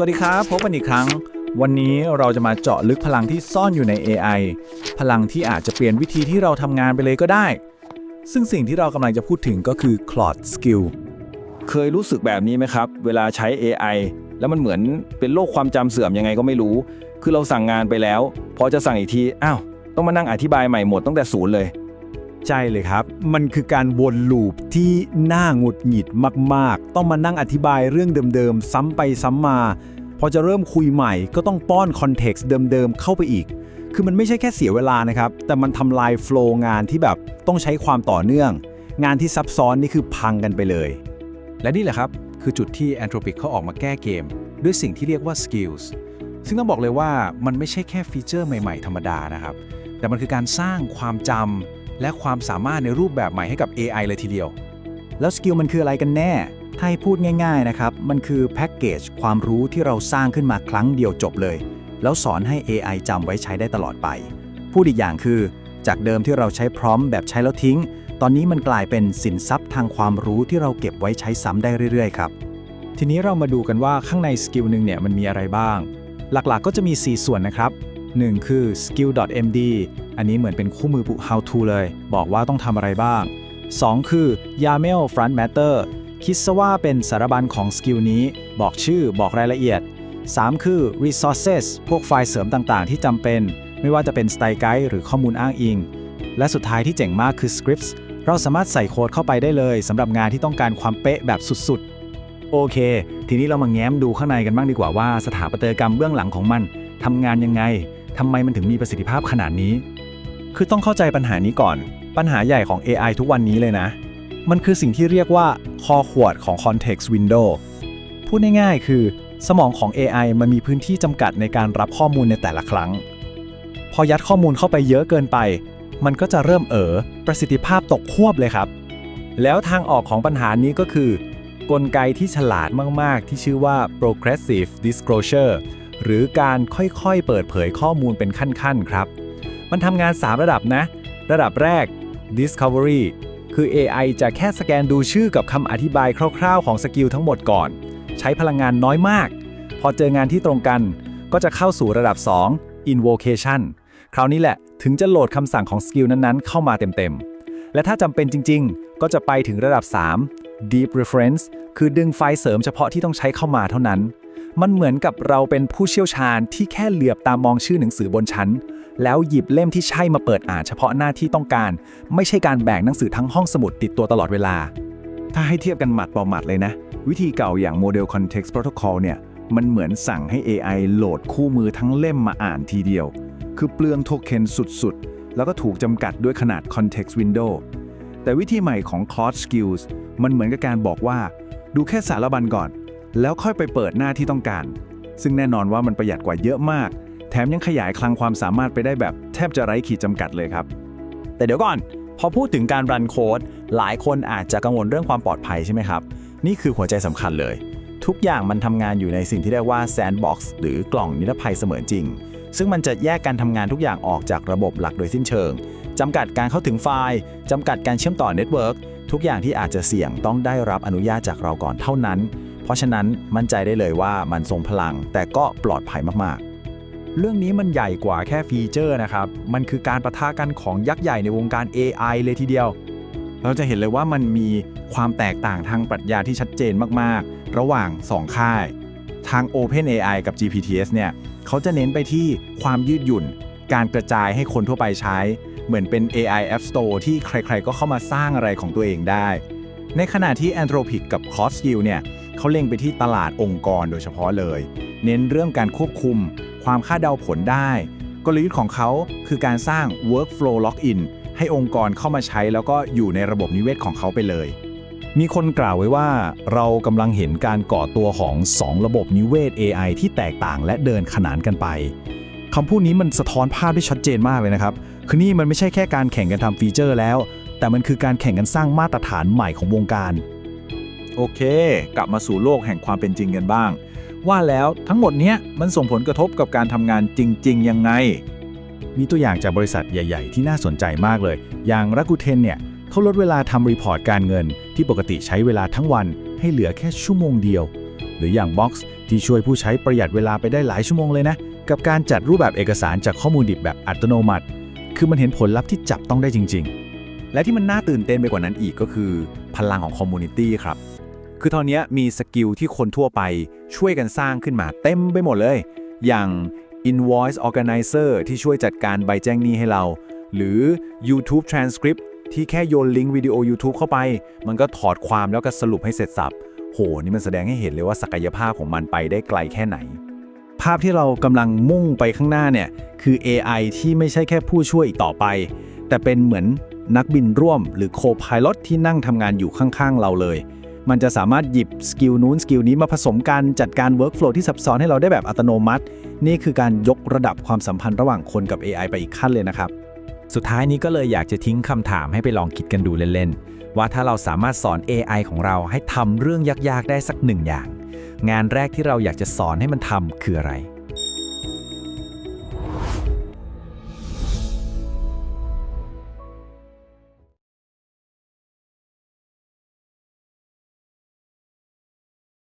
สวัสดีครับ พบกันอีกครั้ง วันนี้เราจะมาเจาะลึกพลังที่ซ่อนอยู่ใน AI พลังที่อาจจะเปลี่ยนวิธีที่เราทำงานไปเลยก็ได้ ซึ่งสิ่งที่เรากำลังจะพูดถึงก็คือ Claude Skill เคยรู้สึกแบบนี้ไหมครับ เวลาใช้ AI แล้วมันเหมือนเป็นโรคความจำเสื่อมยังไงก็ไม่รู้ คือเราสั่งงานไปแล้ว พอจะสั่งอีกที อ้าว ต้องมานั่งอธิบายใหม่หมดตั้งแต่ศูนย์เลย ใช่เลยครับ มันคือการวนลูปที่น่าหงุดหงิดมาก ๆ ต้องมานั่งอธิบายเรื่องเดิมๆ ซ้ำไปซ้ำมา พอจะเริ่มคุยใหม่ก็ต้องป้อนคอนเท็กซ์เดิมๆ เข้าไปอีก คือมันไม่ใช่แค่เสียเวลานะครับ แต่มันทำลายโฟล์งานที่แบบต้องใช้ความต่อเนื่อง งานที่ซับซ้อนนี่คือพังกันไปเลย และนี่แหละครับ คือจุดที่ Anthropic เขาออกมาแก้เกม ด้วยสิ่งที่เรียกว่า Skills ซึ่งต้องบอกเลยว่ามันไม่ใช่แค่ฟีเจอร์ใหม่ ๆ ธรรมดานะครับ แต่มันคือการสร้างความจำ และความสามารถในรูปแบบใหม่ให้กับ AI เลยทีเดียว แล้วสกิลมันคืออะไรกันแน่ ถ้าให้พูดง่ายๆนะครับ มันคือแพ็กเกจความรู้ที่เราสร้างขึ้นมาครั้งเดียวจบเลย แล้วสอนให้ AI จำไว้ใช้ได้ตลอดไป พูดอีกอย่างคือ จากเดิมที่เราใช้พร้อมแบบใช้แล้วทิ้ง ตอนนี้มันกลายเป็นสินทรัพย์ทางความรู้ที่เราเก็บไว้ใช้ซ้ำได้เรื่อยๆครับ ทีนี้เรามาดูกันว่าข้างในสกิลหนึ่งเนี่ยมันมีอะไรบ้าง หลักๆก็จะมี 4 ส่วนนะครับ 1 คือ skill.md อันนี้เหมือนเป็นคู่มือปุ how to เลย บอกว่าต้องทำอะไรบ้าง 2 คือ YAML front matter คิดซะว่าเป็นสารบัญของสกิลนี้ บอกชื่อบอกรายละเอียด 3 คือ resources พวกไฟล์เสริมต่างๆ ที่จำเป็น ไม่ว่าจะเป็น style guide หรือข้อมูลอ้างอิง และสุดท้ายที่เจ๋งมากคือ scripts เราสามารถใส่โค้ดเข้าไปได้เลยสำหรับงานที่ต้องการความเป๊ะแบบสุดๆ โอเค ทีนี้เรามาแง้มดูข้างในกันบ้างดีกว่าว่าสถาปัตยกรรมเบื้องหลังของมันทำงานยังไง ทำไมมันถึงมีประสิทธิภาพขนาดนี้ คือต้องเข้าใจปัญหานี้ก่อน ปัญหาใหญ่ของ AI ทุกวันนี้เลยนะ มันคือสิ่งที่เรียกว่าคอขวดของ context window พูดง่ายๆ คือ สมองของ AI มันมีพื้นที่จำกัดในการรับข้อมูลในแต่ละครั้ง พอยัดข้อมูลเข้าไปเยอะเกินไป มันก็จะเริ่มเอ๋อประสิทธิภาพตกควบเลยครับ แล้วทางออกของปัญหานี้ก็คือ กลไกที่ฉลาดมาก ๆ ที่ชื่อว่า progressive disclosure หรือการค่อยๆ เปิดเผยข้อมูลเป็นขั้นๆ ครับ มันทำงาน 3 ระดับนะ ระดับแรก discovery คือ AI จะแค่สแกนดูชื่อกับคำอธิบายคร่าวๆ ของสกิลทั้งหมดก่อน ใช้พลังงานน้อยมาก พอเจองานที่ตรงกัน ก็จะเข้าสู่ระดับ 2 invocation คราวนี้แหละ ถึงจะโหลดคำสั่งของสกิลนั้นๆ เข้ามาเต็มๆ และถ้าจำเป็นจริง ๆ ก็จะไปถึงระดับ 3 deep reference คือดึงไฟล์เสริมเฉพาะที่ต้องใช้เข้ามาเท่านั้น มันเหมือนกับเราเป็นผู้เชี่ยวชาญที่แค่เหลือบตามองชื่อหนังสือบนชั้น แล้วหยิบเล่มที่ใช่มาเปิดอ่านเฉพาะหน้าที่ต้องการ ไม่ใช่การแบกหนังสือทั้งห้องสมุดติดตัวตลอดเวลา ถ้าให้เทียบกันหมัดต่อหมัดเลยนะ วิธีเก่าอย่างโมเดล Context Protocol เนี่ยมันเหมือนสั่งให้ AI โหลดคู่มือทั้งเล่มมาอ่านทีเดียว คือเปลืองโทเค็นสุดๆ แล้วก็ถูกจำกัดด้วยขนาด Context Window แต่วิธีใหม่ของ Claude Skills มันเหมือนกับการบอกว่า ดูแค่สารบัญก่อน แล้วค่อยไปเปิดหน้าที่ต้องการ ซึ่งแน่นอนว่ามันประหยัดกว่าเยอะมาก แถมยังขยายคลังความสามารถไปได้แบบแทบจะไร้ขีดจำกัดเลยครับ แต่เดี๋ยวก่อน พอพูดถึงการรันโค้ดหลายคนอาจจะกังวลเรื่องความปลอดภัยใช่ไหมครับ นี่คือหัวใจสำคัญเลย ทุกอย่างมันทำงานอยู่ในสิ่งที่เรียกว่า sandbox หรือกล่องนิรภัยเสมือนจริง ซึ่งมันจะแยกการทำงานทุกอย่างออกจากระบบหลักโดยสิ้นเชิงจำกัดการเข้าถึงไฟล์จำกัดการเชื่อมต่อเน็ตเวิร์กทุกอย่างที่อาจจะเสี่ยงต้องได้รับอนุญาตจากเราก่อนเท่านั้น เพราะฉะนั้นมั่นใจได้เลยว่ามันทรงพลัง แต่ก็ปลอดภัยมากๆ เรื่องนี้มันใหญ่กว่าแค่ฟีเจอร์นะครับ มันคือการประทะกันของยักษ์ใหญ่ในวงการ AI เลยทีเดียว เราจะเห็นเลยว่ามันมีความแตกต่างทางปรัชญาที่ชัดเจนมากๆ ระหว่าง 2 ค่าย ทาง OpenAI กับ GPTs เนี่ยเขาจะเน้นไปที่ความยืดหยุ่น การกระจายให้คนทั่วไปใช้ เหมือนเป็น AI App Store ที่ใครๆ ก็เข้ามาสร้างอะไรของตัวเองได้ ในขณะที่ Anthropic กับ c o s k i l l เนี่ย เขาเล็งไปที่ตลาดองค์กรโดยเฉพาะเลย เน้นเรื่องการควบคุม ความคาดเดาผลได้ กลยุทธ์ของเขาคือการสร้าง workflow login ให้องค์กรเข้ามาใช้แล้วก็อยู่ในระบบนิเวศของเขาไปเลย มีคนกล่าวไว้ว่าเรากำลังเห็นการก่อตัวของ 2 ระบบนิเวศ AI ที่แตกต่างและเดินขนานกันไปคำพูดนี้มันสะท้อนภาพได้ชัดเจนมากเลยนะครับ คือนี่มันไม่ใช่แค่การแข่งกันทำฟีเจอร์แล้ว แต่มันคือการแข่งกันสร้างมาตรฐานใหม่ของวงการ โอเค กลับมาสู่โลกแห่งความเป็นจริงกันบ้าง ว่าแล้วทั้งหมดเนี้ยมันส่งผลกระทบกับการทำงานจริง ๆ ยังไง มีตัวอย่างจากบริษัทใหญ่ ๆ ที่น่าสนใจมากเลย อย่างรักูเทนเนี่ยเขาลดเวลาทำรีพอร์ตการเงิน ที่ปกติใช้เวลาทั้งวัน ให้เหลือแค่ชั่วโมงเดียว หรืออย่าง Box ที่ช่วยผู้ใช้ประหยัดเวลาไปได้หลายชั่วโมงเลยนะ กับการจัดรูปแบบเอกสารจากข้อมูลดิบแบบอัตโนมัติ คือมันเห็นผลลัพธ์ที่จับต้องได้จริง ๆ และที่มันน่าตื่นเต้นไปกว่านั้นอีกก็คือ พลังของคอมมูนิตี้ครับ คือตอนนี้มีสกิลที่คนทั่วไปช่วยกันสร้างขึ้นมาเต็มไปหมดเลย อย่าง Invoice Organizer ที่ช่วยจัดการใบแจ้งหนี้ให้เรา หรือ YouTube Transcript ที่แค่โยนลิงก์วิดีโอ YouTube เข้าไป มันก็ถอดความแล้วก็สรุปให้เสร็จสับ โห นี่มันแสดงให้เห็นเลยว่าศักยภาพของมันไปได้ไกลแค่ไหน ภาพที่เรากำลังมุ่งไปข้างหน้าเนี่ยคือ AI ที่ไม่ใช่แค่ผู้ช่วยอีกต่อไป แต่เป็นเหมือนนักบินร่วม หรือโคพาย o t ที่นั่งทำงานอยู่ข้างๆเราเลย มันจะสามารถหยิบสกิลนู้นสกิลนี้มาผสมกันจัดการเวิร์กโฟลที่ซับซ้อนให้เราได้แบบอัตโนมัติ นี่คือการยกระดับความสัมพันธ์ระหว่างคนกับ AI ไปอีกขั้นเลยนะครับ สุดท้ายนี้ก็เลยอยากจะทิ้งคำถามให้ไปลองคิดกันดูเล่นๆ ว่าถ้าเราสามารถสอน AI ของเราให้ทำเรื่องยากๆ ได้สักหนึ่งอย่าง งานแรกที่เราอยากจะสอนให้มันทำคืออะไร